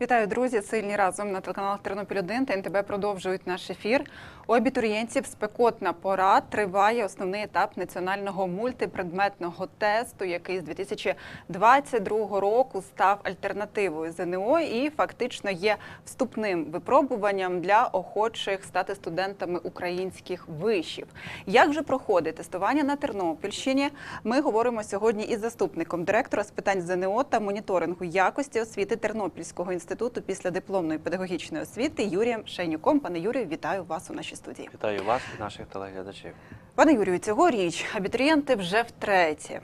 Вітаю, друзі! Сильні разом на телеканалах Тернопіль 1 та НТБ продовжують наш ефір. У абітурієнтів спекотна пора триває основний етап національного мультипредметного тесту, який з 2022 року став альтернативою ЗНО і фактично є вступним випробуванням для охочих стати студентами українських вишів. Як же проходить тестування на Тернопільщині? Ми говоримо сьогодні із заступником директора з питань ЗНО та моніторингу якості освіти Тернопільського інституту після дипломної педагогічної освіти Юрієм Шейнюком. Пане Юрію, вітаю вас у нашій студії. Вітаю вас і наших телеглядачів. Пане Юрію, цьогоріч абітурієнти вже втретє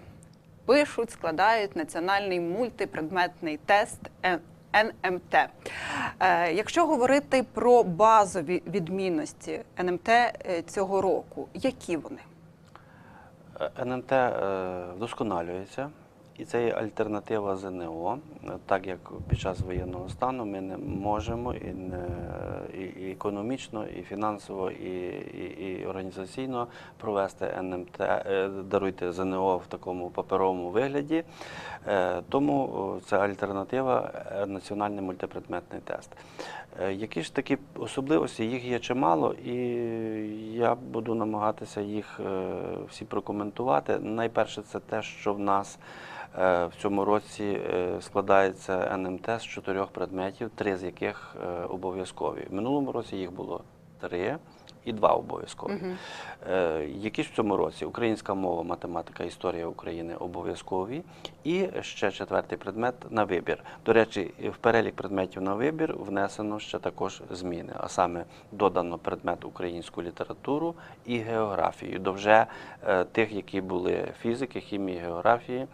пишуть, складають національний мультипредметний тест НМТ. Е, Якщо говорити про базові відмінності НМТ е, цього року, які вони? Е, НМТ вдосконалюється, і це є альтернатива ЗНО. Е, Так як під час воєнного стану ми не можемо і, не, і, економічно, і фінансово, і, і, і організаційно провести НМТ, е, даруйте ЗНО в такому паперовому вигляді. Е, Тому о, це альтернатива е, національний мультипредметний тест. Е, Які ж такі особливості? Їх є чимало, і я буду намагатися їх е, всі прокоментувати. Найперше, це те, що в нас е, в цьому році складається НМТ з чотирьох предметів, три з яких обов'язкові. В минулому році їх було три. І два обов'язкові. Е, які ж в цьому році українська мова, математика, історія України обов'язкові, і ще четвертий предмет на вибір. До речі, в перелік предметів на вибір внесено ще також зміни, а саме додано предмет українську літературу і географію до вже е, тих, які були фізики, хімії, географії.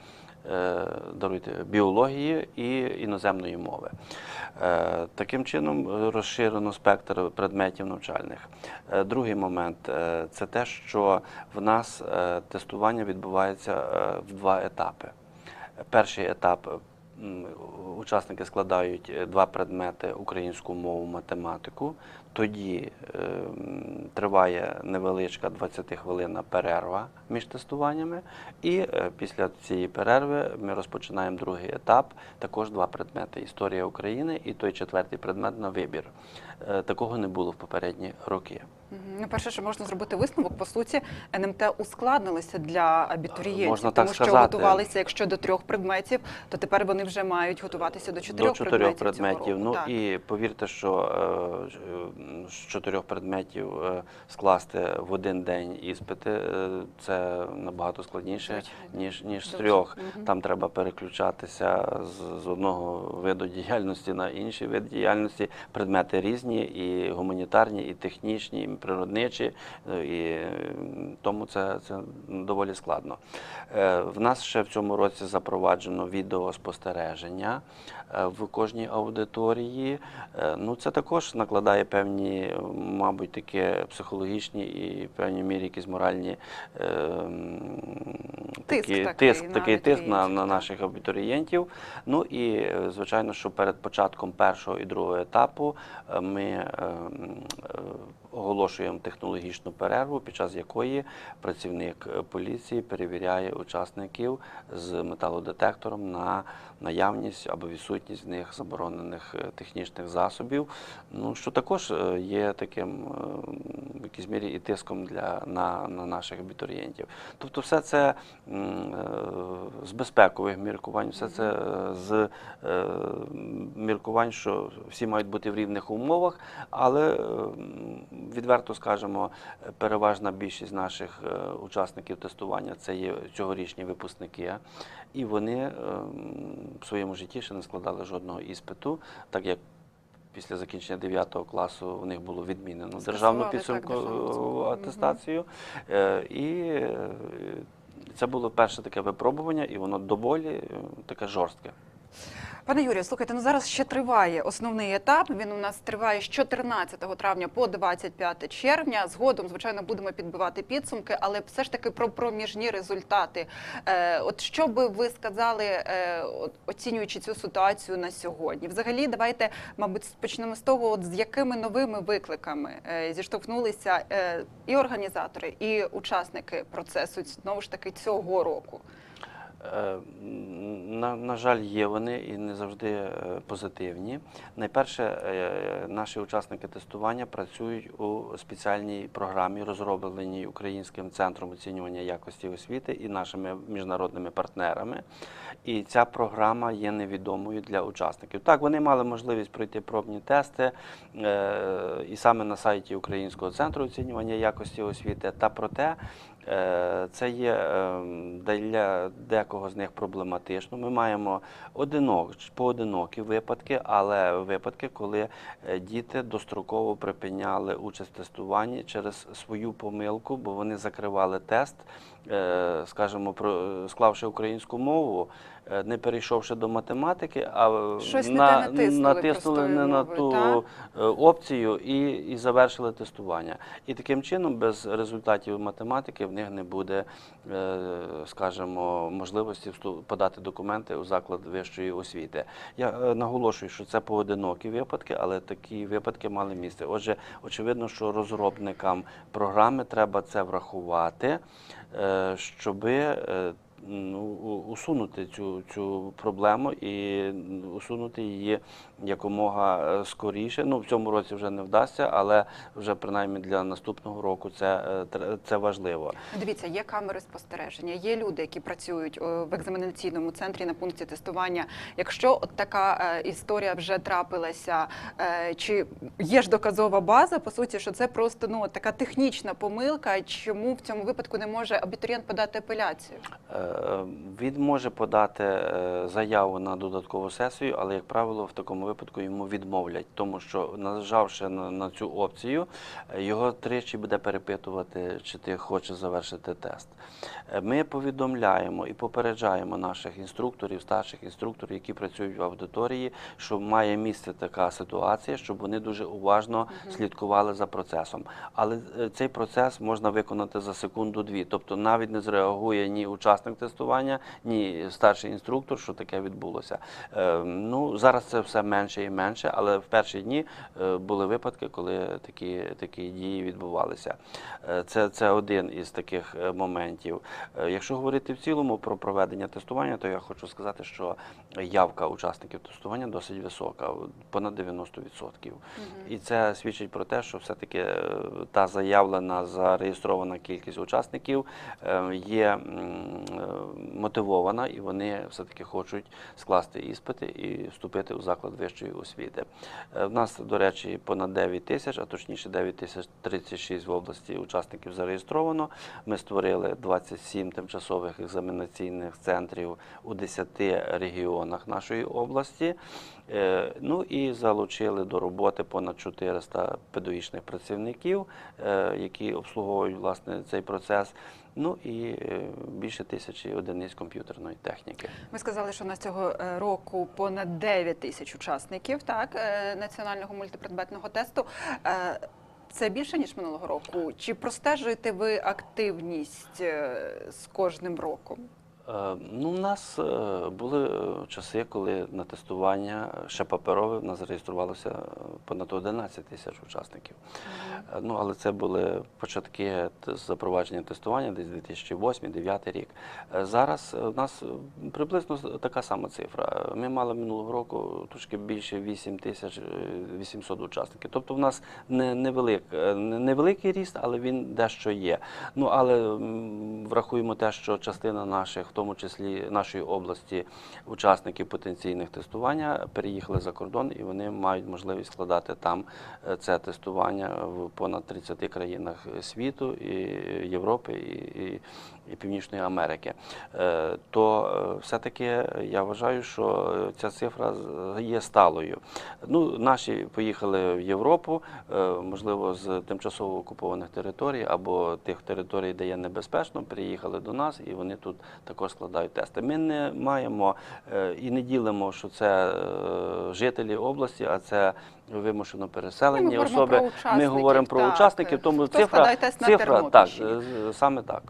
Даруйте біології і іноземної мови. Е, Таким чином е, розширено спектр предметів навчальних. Е, Другий момент це те, що в нас тестування відбувається в два етапи. Перший етап учасники складають два предмети українську мову, математику. Тоді е, триває невеличка 20 хвилинна перерва між тестуваннями. І е, після цієї перерви ми розпочинаємо другий етап. Також два предмети історія України і той четвертий предмет на вибір. Е, Такого не було в попередні роки. Ну, перше, що можна зробити висновок, по суті, НМТ ускладнилося для абітурієнтів, Можна так тому що сказати. готувалися, якщо до трьох предметів, то тепер вони вже мають готуватися до чотирьох, До чотирьох предметів. предметів. Ну Так. і повірте, що е, з чотирьох предметів е, скласти в один день іспити е, це набагато складніше, Звичайно. ніж ніж з трьох. Мгм. Там треба переключатися з, з одного виду діяльності на інший вид діяльності. Предмети різні, і гуманітарні, і технічні, природничі, е, і тому це, це доволі складно. Е, В нас ще в цьому році запроваджено відеоспостереження в кожній аудиторії. Е, Ну, це також накладає певні, е, мабуть, такі психологічні і в певній мірі якісь моральні е, Тиск такі, такий тиск, на такий тиск на, на наших абітурієнтів. Ну і е, звичайно, що перед початком першого і другого етапу е, ми е, е, оголошуємо технологічну перерву, під час якої працівник е, поліції перевіряє учасників з металодетектором на наявність або відсутність в них заборонених е, технічних засобів. Ну що також е, є таким е, в якійсь мірі і тиском для на, на наших абітурієнтів. Тобто, все це з безпекових міркувань, все це з міркувань, що всі мають бути в рівних умовах, але відверто скажемо, переважна більшість наших учасників тестування це є цьогорічні випускники, і вони в своєму житті ще не складали жодного іспиту, так як. Після закінчення 9 класу в них було відмінено державну підсумкову атестацію. Е, І е, це було перше таке випробування, і воно доволі е, таке жорстке. Пане Юрію, слухайте, ну зараз ще триває основний етап. Він у нас триває з 14 травня по 25 червня. Згодом, звичайно, будемо підбивати підсумки, але все ж таки про проміжні результати. Е, от що би ви сказали, е, оцінюючи цю ситуацію на сьогодні? Взагалі, давайте, мабуть, почнемо з того, от з якими новими викликами е, зіштовхнулися і організатори, і учасники процесу знову ж таки цього року. Е, На, на жаль, є вони і не завжди е, позитивні. Найперше, е, наші учасники тестування працюють у спеціальній програмі, розробленій Українським центром оцінювання якості освіти і нашими міжнародними партнерами. І ця програма є невідомою для учасників. Так, вони мали можливість пройти пробні тести і саме на сайті Українського центру оцінювання якості освіти. Та проте це є е, для декого з них проблематично. Ми маємо одинок, поодинокі випадки, але випадки, коли е, діти достроково припиняли участь в тестуванні через свою помилку, бо вони закривали тест, е, скажімо, склавши українську мову. Е, Не перейшовши до математики, а Щось не на, те натиснули натиснули не на ту так? е, опцію і, і завершили тестування. І таким чином, без результатів математики, в них не буде, е, скажімо, можливості подати документи у заклад вищої освіти. Я е, наголошую, що це поодинокі випадки, але такі випадки мали місце. Отже, очевидно, що розробникам програми треба це врахувати, е, щоби е, усунути цю, цю проблему і усунути її якомога е, скоріше. Ну, в цьому році вже не вдасться, але вже принаймні для наступного року це, е, це важливо. Дивіться, є камери спостереження, є люди, які працюють е, в екзаменаційному центрі на пункті тестування. Якщо от така історія вже трапилася, чи є ж доказова база, по суті, що це просто ну така технічна помилка, чому в цьому випадку не може абітурієнт подати апеляцію? Е, Він може подати е, заяву на додаткову сесію, але, як правило, в такому випадку йому відмовлять, тому що, нажавши на, на цю опцію, його тричі буде перепитувати, чи ти хочеш завершити тест. Е, Ми повідомляємо і попереджаємо наших інструкторів, старших інструкторів, які працюють в аудиторії, що має місце така ситуація, щоб вони дуже уважно слідкували за процесом. Але цей процес можна виконати за секунду-дві. Тобто навіть не зреагує ні учасник тестування, ні старший інструктор, що таке відбулося. Е, Ну зараз це все менше і менше, але в перші дні е, були випадки, коли такі, такі дії відбувалися. Е, Це, це один із таких моментів. Якщо говорити в цілому про проведення тестування, то я хочу сказати, що явка учасників тестування досить висока, понад 90%. І це свідчить про те, що все-таки та заявлена зареєстрована кількість учасників є мотивована, і вони все-таки хочуть скласти іспити і вступити у заклад вищої освіти. Е, В нас, до речі, понад 9 тисяч, а точніше 9 тисяч 36 в області учасників зареєстровано. Ми створили 27 тимчасових екзаменаційних центрів у 10 регіонах нашої області. Е, Ну і залучили до роботи понад 400 педагогічних працівників, е, які обслуговують власне цей процес. Ну і е, більше тисячі одиниць комп'ютерної техніки. Ви сказали, що у нас цього е, року понад 9 тисяч учасників так, е, національного мультипредметного тесту. Це більше ніж минулого року? Чи простежуєте ви активність з кожним роком? Е, Ну, у нас е, були е, часи, коли на тестування ще паперове в нас зареєструвалося понад 11 тисяч учасників. Е, Ну, але це були початки запровадження тестування, десь 2008-2009 рік. Зараз у нас приблизно така сама цифра. Ми мали минулого року трошки більше 8 тисяч е, 800 учасників. Тобто в нас не, невелик, невеликий ріст, але він дещо є. Ну, але врахуємо те, що частина наших, тому числі нашої області, учасники потенційних тестування переїхали за кордон і вони мають можливість складати там е, це тестування в понад 30 країнах світу, і Європи, і, і, і Північної Америки. Е, То е, все-таки я вважаю, що е, ця цифра є сталою. Ну, наші поїхали в Європу, е, можливо, з тимчасово окупованих територій або тих територій, де є небезпечно, приїхали до нас і вони тут також складають тести. Ми не маємо е, і не ділимо, що це е, жителі області, а це вимушено переселені Ми особи. Ми говоримо про так. учасників, тому цифра, цифра так, е, саме так.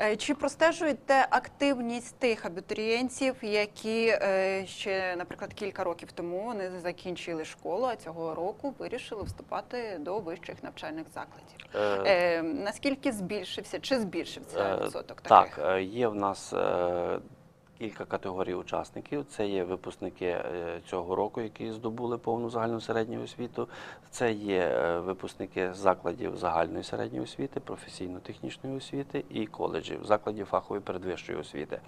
Е, Чи простежуєте активність тих абітурієнтів, які е, ще, наприклад, кілька років тому вони закінчили школу, а цього року вирішили вступати до вищих навчальних закладів? Е, Е, наскільки збільшився чи збільшився відсоток Так, таких? е, є в нас кілька категорій учасників. Це є випускники е, цього року, які здобули повну загальну середню освіту. Це є е, випускники закладів загальної середньої освіти, професійно-технічної освіти і коледжів, закладів фахової передвищої освіти.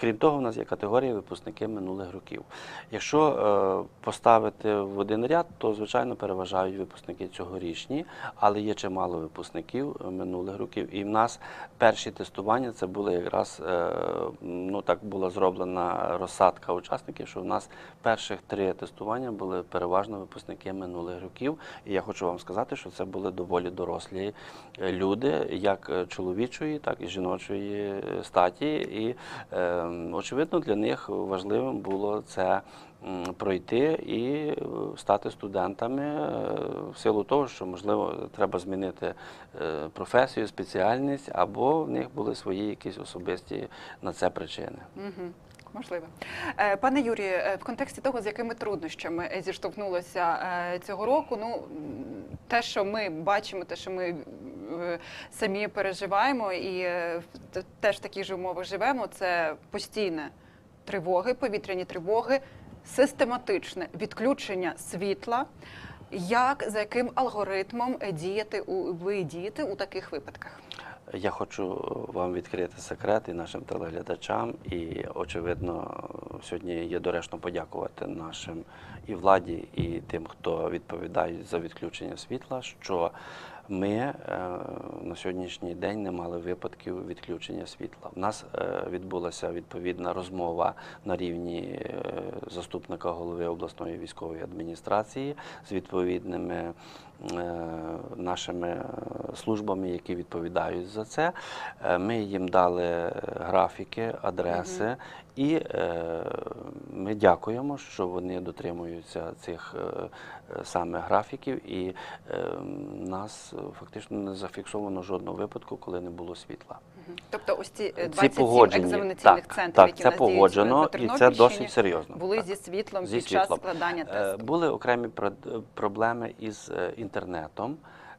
Крім того, в нас є категорія випускники минулих років. Якщо е, поставити в один ряд, то звичайно переважають випускники цьогорічні, але є чимало випускників минулих років. І в нас перші тестування це були якраз ну так була зроблена розсадка учасників, що в нас перших три тестування були переважно випускники минулих років. І я хочу вам сказати, що це були доволі дорослі е, люди, як е, чоловічої, так і жіночої е, статі. І е, очевидно для них важливим було це пройти і е, стати студентами е, в силу того, що можливо треба змінити е, професію, спеціальність, або в них були свої якісь особисті на це причини. Можливо. Пане Юрію, в контексті того, з якими труднощами зіштовхнулося цього року, ну те, що ми бачимо, те, що ми самі переживаємо, і теж в таких же умовах живемо, це постійне тривоги, повітряні тривоги, систематичне відключення світла. Як за яким алгоритмом діяти у ви дієте у таких випадках? Я хочу вам відкрити секрет і нашим телеглядачам. І, очевидно, сьогодні є доречно подякувати нашим і владі, і тим, хто відповідає за відключення світла, що ми е, на сьогоднішній день не мали випадків відключення світла. У нас е, відбулася відповідна розмова на рівні е, заступника голови обласної військової адміністрації з відповідними нашими службами, які відповідають за це. Ми їм дали графіки, адреси, і ми дякуємо, що вони дотримуються цих саме графіків, і нас фактично не зафіксовано жодного випадку, коли не було світла. Тобто ось ці е, 27 екзаменаційних Так, центрів, так, які це погоджено, на і це досить серйозно. були Так. зі світлом Зі під час складання Е, тесту. Були окремі проблеми із е, інтернетом.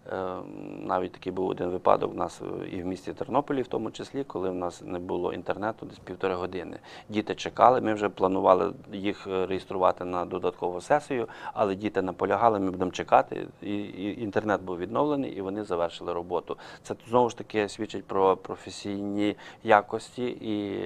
Е, Навіть такий був один випадок у нас е, і в місті Тернополі, в тому числі, коли в нас не було інтернету десь півтори години. Діти чекали. Ми вже планували їх е, реєструвати на додаткову сесію, але діти наполягали, ми будемо чекати. І, і інтернет був відновлений, і вони завершили роботу. Це знову ж таки свідчить про професійні якості і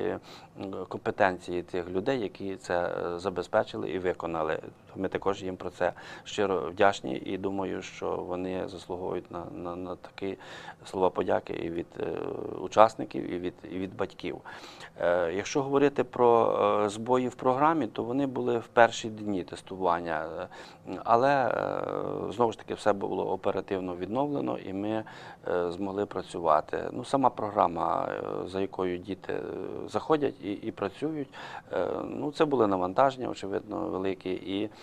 компетенції тих людей, які це е, забезпечили і виконали. Ми також їм про це щиро вдячні і думаю, що вони заслуговують на, на, на такі слова подяки і від е, учасників, і від, і від батьків. Е, якщо говорити про е, збої в програмі, то вони були в перші дні тестування, але е, знову ж таки все було оперативно відновлено, і ми е, змогли працювати. Ну, сама програма, е, за якою діти е, заходять і, і працюють, е, ну, це були навантаження, очевидно, великі, і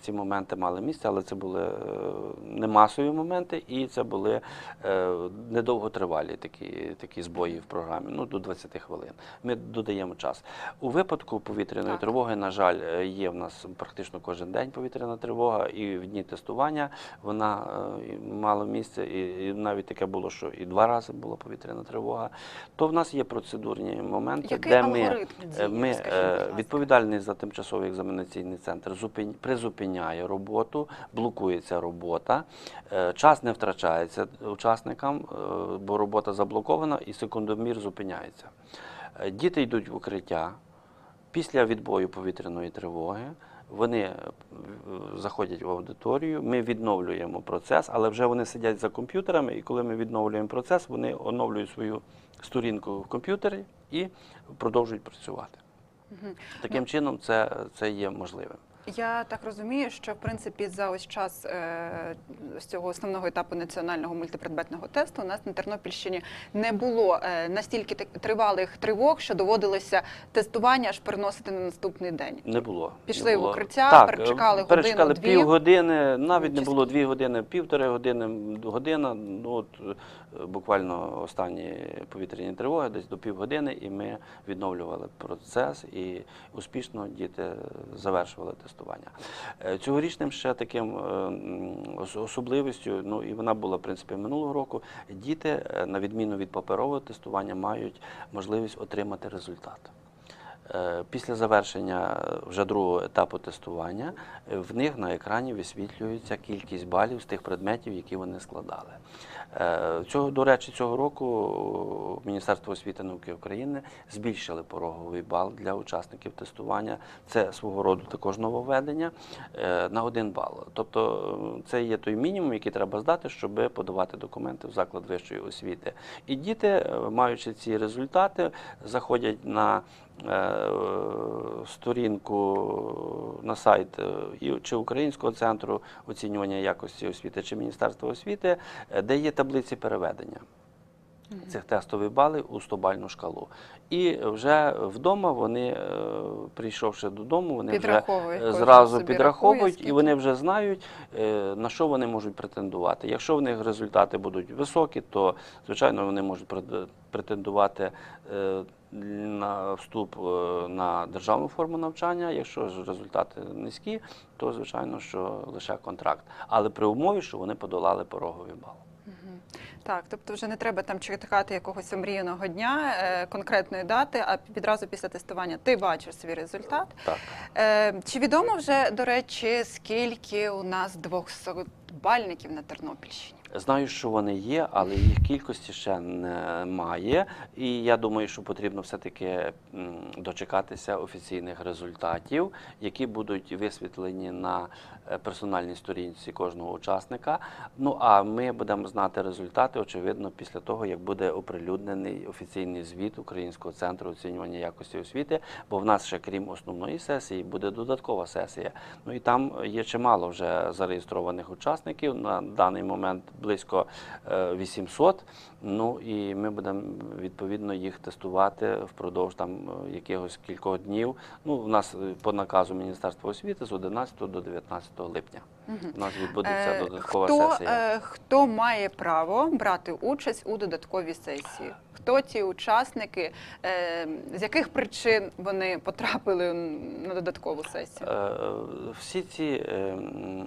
ці моменти мали місце, але це були е, не масові моменти, і це були е, недовготривалі такі, такі збої в програмі, ну, до 20 хвилин. Ми додаємо час. У випадку повітряної Так. тривоги, на жаль, е, є в нас практично кожен день повітряна тривога, і в дні тестування вона е, мала місце, і, навіть таке було, що і два рази була повітряна тривога. То в нас є процедурні моменти, Який де ми, е, ми е, ласка? відповідальний за тимчасовий екзаменаційний центр зупин, призупиняє роботу, блокується робота, е, час не втрачається учасникам, е, бо робота заблокована і секундомір зупиняється. Е, Діти йдуть в укриття після відбою повітряної тривоги. Вони заходять в аудиторію, ми відновлюємо процес, але вже вони сидять за комп'ютерами, і коли ми відновлюємо процес, вони оновлюють свою сторінку в комп'ютері і продовжують працювати. Таким чином, це, це є можливим. Я так розумію, що в принципі за ось час е, з цього основного етапу національного мультипредметного тесту у нас на Тернопільщині не було е, настільки тривалих тривог, що доводилося тестування аж переносити на наступний день. Не було. Пішли не в укриття, так, перечекали е, перечекали годину-дві. півгодини, навіть не було дві години, півтори години, година. Ну от е, буквально останні повітряні тривоги, десь до півгодини, і ми відновлювали процес і успішно діти завершували тестування. Е, Цьогорічним ще таким е, особливістю, ну і вона була в принципі минулого року. Діти, е, на відміну від паперового тестування, мають можливість отримати результат. Після завершення вже другого етапу тестування в них на екрані висвітлюється кількість балів з тих предметів, які вони складали. Е, Цього, до речі, цього року Міністерство освіти і науки України збільшили пороговий бал для учасників тестування. Це свого роду також нововведення е, на один бал. Тобто е, це є той мінімум, який треба здати, щоб подавати документи в заклад вищої освіти. І діти, е, маючи ці результати, заходять на е, сторінку на сайт е, чи Українського центру оцінювання якості освіти, чи Міністерства освіти, е, де є таблиці переведення цих тестових балів у 100-бальну шкалу. І вже вдома вони, е, прийшовши додому, вони вже зразу підраховують і вони вже знають, е, на що вони можуть претендувати. Якщо в них результати будуть високі, то звичайно вони можуть претендувати е, на вступ на державну форму навчання. Якщо ж результати низькі, то звичайно, що лише контракт. Але при умові, що вони подолали пороговий бал. Так, тобто вже не треба там чекати якогось омріяного дня, е, конкретної дати, а відразу після тестування ти бачиш свій результат. Так. Е, чи відомо вже, до речі, скільки у нас 200-бальників на Тернопільщині? Знаю, що вони є, але їх кількості ще немає. І я думаю, що потрібно все-таки дочекатися офіційних результатів, які будуть висвітлені на е, персональній сторінці кожного учасника. Ну а ми будемо знати результати, очевидно, після того, як буде оприлюднений офіційний звіт Українського центру оцінювання якості освіти, бо в нас ще крім основної сесії буде додаткова сесія. Ну і там є чимало вже зареєстрованих учасників. На даний момент близько е, 800. Ну і ми будемо відповідно їх тестувати впродовж там е, якихось кількох днів. Ну, у нас е, по наказу Міністерства освіти з 11 до 19 липня. У нас відбудеться Е, додаткова хто, сесія. е, хто має право брати участь у додатковій сесії? Хто ті учасники, е, з яких причин вони потрапили на додаткову сесію? Всі ці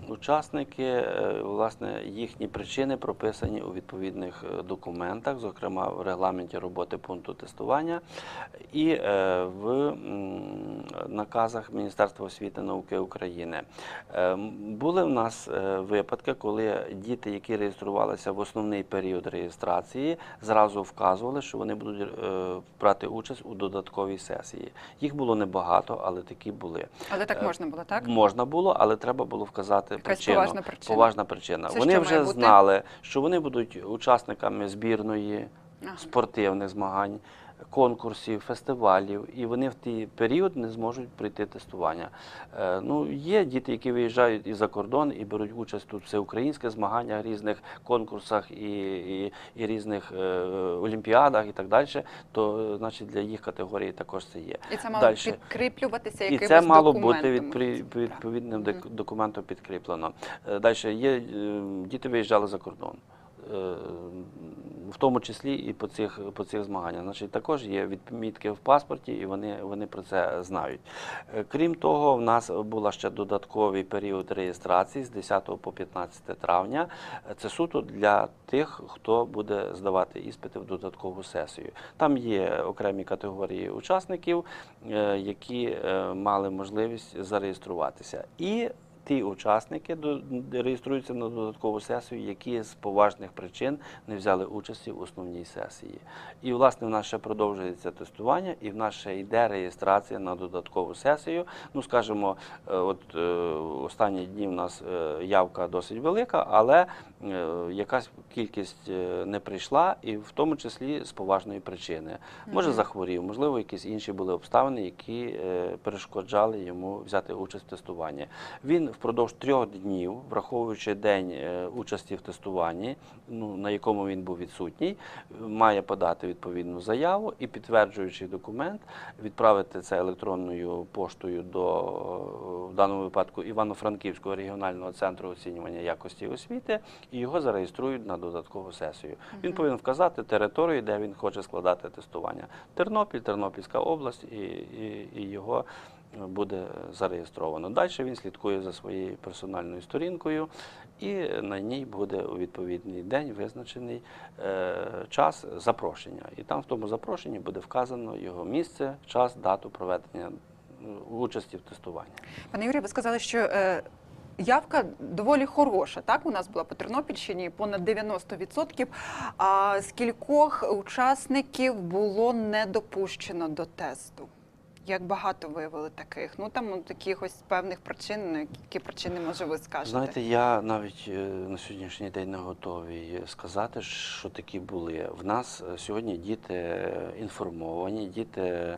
учасники, власне, їхні причини прописані у відповідних документах, зокрема в регламенті роботи пункту тестування і в наказах Міністерства освіти і науки України. Були в нас е, випадки, коли діти, які реєструвалися в основний період реєстрації, зразу вказували, що вони будуть е, брати участь у додатковій сесії. Їх було небагато, але такі були. Але так е, можна було, так? Можна було, але треба було вказати Якась причину. поважна причина. Поважна причина. Це вони вже бути? знали, що вони будуть учасниками збірної Ага. спортивних змагань, конкурсів, фестивалів, і вони в той період не зможуть пройти тестування. Е, ну, є діти, які виїжджають і за кордон і беруть участь тут в всеукраїнських змаганнях, різних конкурсах і, і, і різних е, олімпіадах і так далі, то е, значить для їх категорії також це є. І це мало Дальше. підкріплюватися І це мало бути від, відповідним док- документом підкріплено. Далі є е, діти виїжджали за кордон. В тому числі і по цих, по цих змаганнях. Значить, також є відмітки в паспорті, і вони, вони про це знають. Е, Крім того, в нас була ще додатковий період реєстрації з 10 по 15 травня. Це суто для тих, хто буде здавати іспити в додаткову сесію. Там є окремі категорії учасників, е, які е, мали можливість зареєструватися. І ті учасники реєструються на додаткову сесію, які з поважних причин не взяли участі в основній сесії. І, власне, в нас ще продовжується тестування, і в нас ще йде реєстрація на додаткову сесію. Ну, скажімо, е, от е, останні дні в нас е, явка досить велика, але якась кількість не прийшла, і в тому числі з поважної причини. Може, захворів, можливо, якісь інші були обставини, які перешкоджали йому взяти участь в тестуванні. Він впродовж трьох днів, враховуючи день е, участі в тестуванні, ну, на якому він був відсутній, має подати відповідну заяву і, підтверджуючи документ, відправити це електронною поштою до в даному випадку Івано-Франківського регіонального центру оцінювання якості освіти, і його зареєструють на додаткову сесію. Він повинен вказати територію, де він хоче складати тестування. Тернопіль, Тернопільська область і, і, і його буде зареєстровано. Далі він слідкує за своєю персональною сторінкою, і на ній буде у відповідний день визначений е, час запрошення. І там в тому запрошенні буде вказано його місце, час, дату проведення участі в тестуванні. Пане Юрію, ви сказали, що е, явка доволі хороша. Так, у нас була по Тернопільщині понад 90%. А скількох учасників було не допущено до тесту? Як багато виявили таких? Ну там от якихось певних причин, ну, які причини може ви скажете? Знаєте, я навіть е, на сьогоднішній день не готовий сказати, що такі були. В нас е, сьогодні діти е, інформовані, діти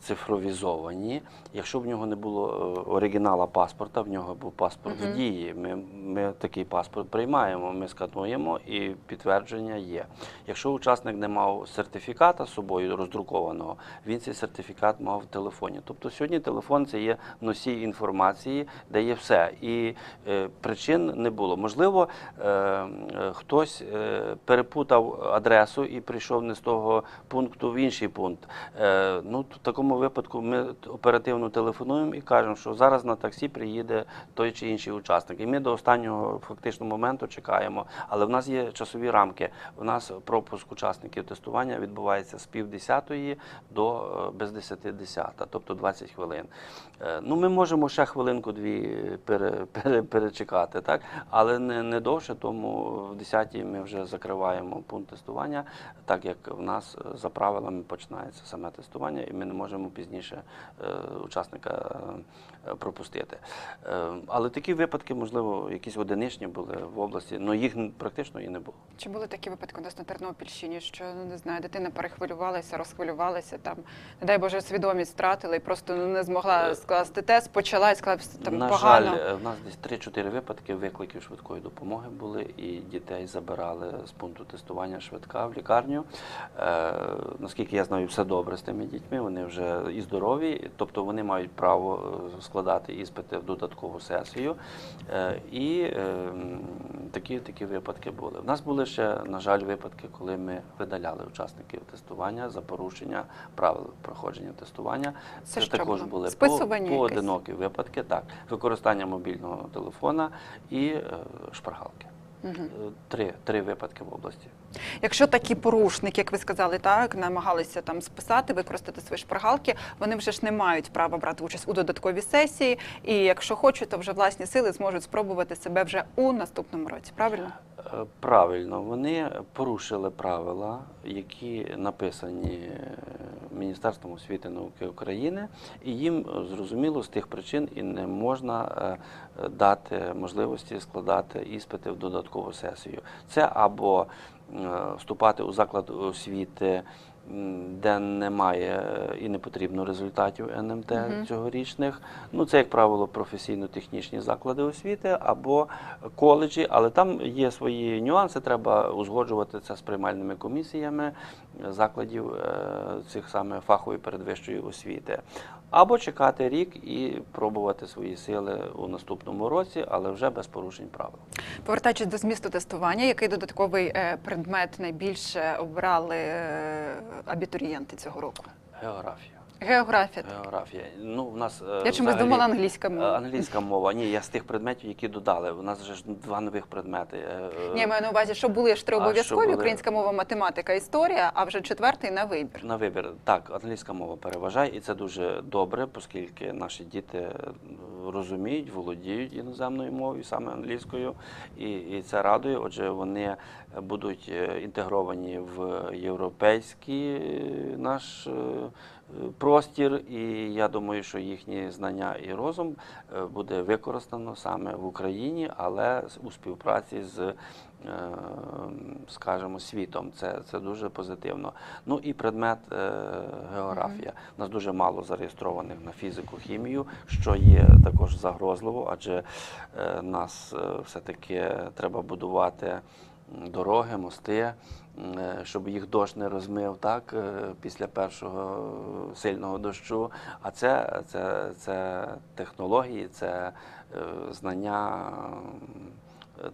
цифровізовані. Якщо в нього не було оригінала паспорта, в нього був паспорт Мгм. в дії. Ми, ми такий паспорт приймаємо, ми скануємо і підтвердження є. Якщо учасник не мав сертифіката з собою роздрукованого, він цей сертифікат мав в телефоні. Тобто сьогодні телефон це є носій інформації, де є все. І е, причин не було. Можливо, е, хтось е, перепутав адресу і прийшов не з того пункту в інший пункт. Е, ну, в такому випадку ми оперативно телефонуємо і кажемо, що зараз на таксі приїде той чи інший учасник. І ми до останнього фактично моменту чекаємо. Але в нас є часові рамки. У нас пропуск учасників тестування відбувається з півдесятої до е, без десяти десята, тобто 20 хвилин. Е, Ну, ми можемо ще хвилинку-дві пере, перечекати, так? але не, не довше, тому в 10 ми вже закриваємо пункт тестування, так як в нас е, за правилами починається саме тестування, і ми не можемо пізніше е, учасника е, пропустити. Е, але такі випадки, можливо, якісь одиничні були в області, але їх практично і не було. Чи були такі випадки у нас на Тернопільщині, що ну не знаю, дитина перехвилювалася, розхвилювалася, там, не дай Боже, свідомість втратила і просто ну, не змогла Е, скласти тест, почала і сказала, що там На погано. жаль, е, в нас десь 3-4 випадки викликів швидкої допомоги були, і дітей забирали з пункту тестування швидка в лікарню. Е, наскільки я знаю, все добре з тими дітьми. Вони вже і здорові, тобто вони мають право е, складати іспити в додаткову сесію. Е, і е, такі, такі випадки були. У нас були ще, на жаль, випадки, коли ми видаляли учасників тестування за порушення правил проходження тестування. Це Це також було? були Списування по, поодинокі випадки, так. Використання мобільного телефона і е, шпаргалки. Е, Три, три випадки в області. Якщо такі порушники, як ви сказали, так намагалися там списати, використати свої шпаргалки, вони вже ж не мають права брати участь у додатковій сесії. І якщо хочуть, то вже власні сили зможуть спробувати себе вже у наступному році. Правильно? Е, Правильно, вони порушили правила, які написані е, Міністерством освіти і науки України, і їм е, зрозуміло з тих причин і не можна дати можливості складати іспити в додаткову сесію. Це або вступати у заклад освіти. Де немає е, і не потрібно результатів НМТ цьогорічних. Ну, це, як правило, професійно-технічні заклади освіти або коледжі, але там є свої нюанси, треба узгоджувати це з приймальними комісіями закладів е, цих саме фахової передвищої освіти. Або чекати рік і пробувати свої сили у наступному році, але вже без порушень правил. Повертаючись до змісту тестування, який додатковий е, предмет найбільше обрали е, абітурієнти цього року? Географія. Географія. Географія. Ну, в нас, е, Я чомусь взагалі- думала англійська Е, мова. Англійська мова. Ні, я з тих предметів, які додали. У нас же ж два нових предмети. Е, Ні, я маю на увазі, що були ж три обов'язкові були? українська мова, математика, історія, а вже четвертий на вибір. На вибір так, англійська мова переважає, і це дуже добре, оскільки наші діти е, розуміють, володіють іноземною мовою, саме англійською, і, і це радує. Отже, вони будуть е, інтегровані в європейський е, наш е, е, простір, і я думаю, що їхні знання і розум е, буде використано саме в Україні, але у співпраці з, е, скажімо, світом. Це, це дуже позитивно. Ну і предмет е, географія. У нас дуже мало зареєстрованих на фізику, хімію, що є також загрозливо, адже нас все-таки треба будувати дороги, мости, е, щоб їх дощ не розмив так, е, після першого сильного дощу. А це, це, це технології, це е, знання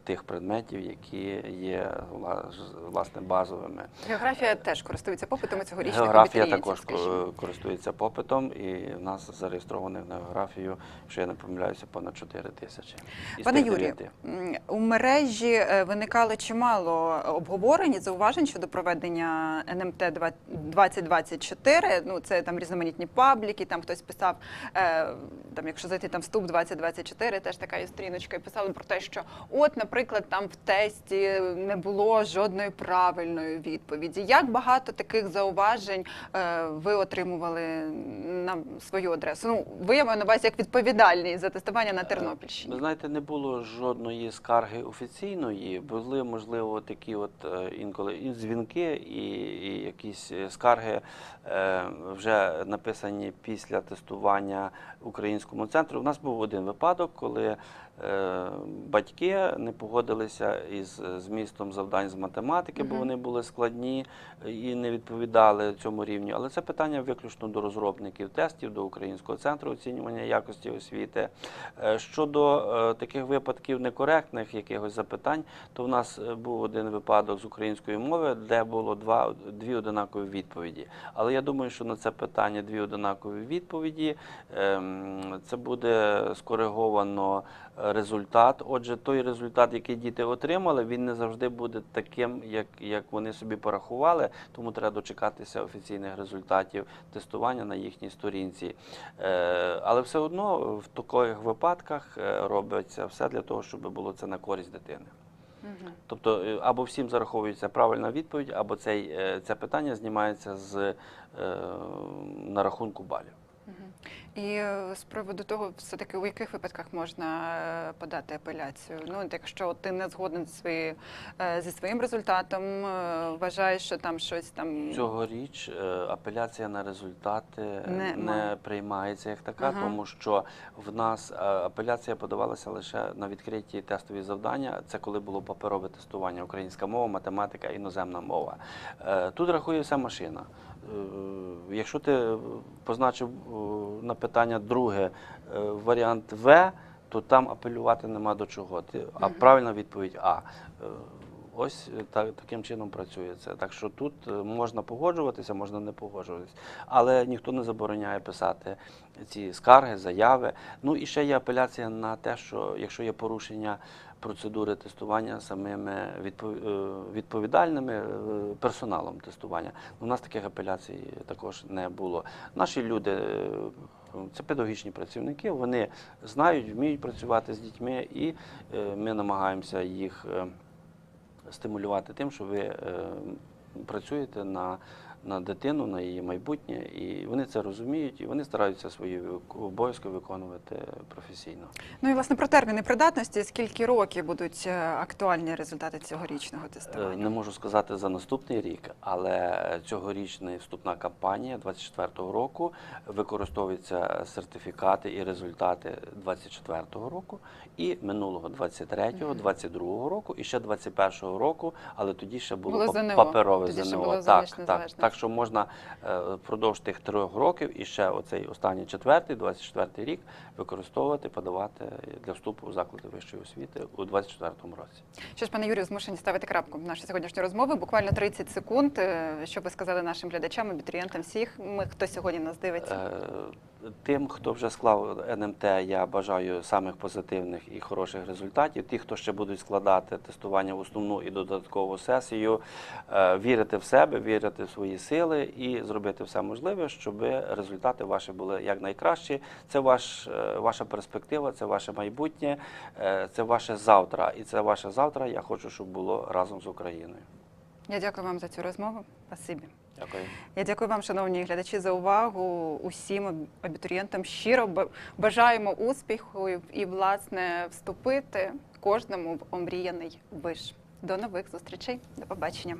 тих предметів, які є вла- власне базовими. Географія теж користується попитом цьогорічних Географія також скажімо. користується попитом, і в нас зареєстрованих на географію, якщо я не помиляюся, понад 4 тисячі. Пане Юрію, у мережі е, виникало чимало обговорень і зауважень щодо проведення НМТ 2024. Ну це там різноманітні пабліки. Там хтось писав, е, там, якщо зайти там вступ 2024, теж така є сторіночка, і писали про те, що от, наприклад, там в тесті не було жодної правильної відповіді. Як багато таких зауважень е, ви отримували на свою адресу? Ну, ви я маю на увазі як відповідальні за тестування на Тернопільщині. Ви знаєте, не було жодної скарги офіційної. Були, можливо, такі от е, інколи і дзвінки, і, і якісь скарги е, вже написані після тестування українському центру. У нас був один випадок, коли е, батьки не погодилися із змістом завдань з математики, бо вони були складні і не відповідали цьому рівню. Але це питання виключно до розробників тестів, до українського центру оцінювання якості освіти. Е, Щодо е, таких випадків некоректних якихось запитань, то в нас е, був один випадок з української мови, де було два дві одинакові відповіді. Але я думаю, що на це питання дві одинакові відповіді ем, це буде скориговано результат. Отже, той результат, який діти отримали, він не завжди буде таким, як, як вони собі порахували. Тому треба дочекатися офіційних результатів тестування на їхній сторінці. Е, Але все одно в таких випадках е, робиться все для того, щоб було це на користь дитини. Мгм. Тобто е, або всім зараховується правильна відповідь, або цей, е, це питання знімається з е, на рахунку балів. І е, з приводу того, все-таки у яких випадках можна е, подати апеляцію? Ну, якщо ти не згоден зі, своєю, е, зі своїм результатом, вважаєш, що там щось там Цьогоріч апеляція на результати Не не, приймається як така, Ага. тому що в нас апеляція подавалася лише на відкриті тестові завдання. Це коли було паперове тестування: українська мова, математика, іноземна мова. Тут рахує вся машина. Е, Якщо ти позначив е, на питання друге е, варіант В, то там апелювати нема до чого. А правильна відповідь А. Ось так, таким чином працює це. Так що тут можна погоджуватися, можна не погоджуватися. Але ніхто не забороняє писати ці скарги, заяви. Ну і ще є апеляція на те, що якщо є порушення процедури тестування самими е, відповідальними е, персоналом тестування. У нас таких апеляцій також не було. Наші люди. е, Це педагогічні працівники, вони знають, вміють працювати з дітьми, і ми намагаємося їх стимулювати тим, що ви працюєте на, на дитину, на її майбутнє, і вони це розуміють, і вони стараються свої обов'язки виконувати професійно. ну і власне про терміни придатності, скільки років будуть е, актуальні результати цьогорічного Е, тестування? Не можу сказати за наступний рік, але цьогорічна вступна кампанія 24-го року використовуються сертифікати і результати 24-го року, і минулого 23-го, 22-го року, і ще 21-го року, але тоді ще було, паперове ЗНО. так, так, так що можна е, впродовж тих трьох років і ще оцей останній четвертий, 24-й рік використовувати, подавати для вступу у заклади вищої освіти у 24-му році. Що ж, пане Юрію, змушені ставити крапку в нашій сьогоднішній розмови. Буквально 30 секунд. Е, Що ви сказали нашим глядачам, абітурієнтам, всіх, ми, хто сьогодні нас дивиться? Е, Тим, хто вже склав НМТ, я бажаю самих позитивних і хороших результатів. Ті, хто ще будуть складати тестування в основну і додаткову сесію, е, вірити в себе, вірити в свої сили і зробити все можливе, щоб результати ваші були якнайкращі. Це ваш, е, ваша перспектива, це ваше майбутнє, е, це ваше завтра. І це ваше завтра. Я хочу, щоб було разом з Україною. Я дякую вам за цю розмову. Спасибі. Дякую. Я дякую вам, шановні глядачі, за увагу. Усім абітурієнтам щиро ба- бажаємо успіху і, власне, вступити кожному в омріяний виш. До нових зустрічей. До побачення.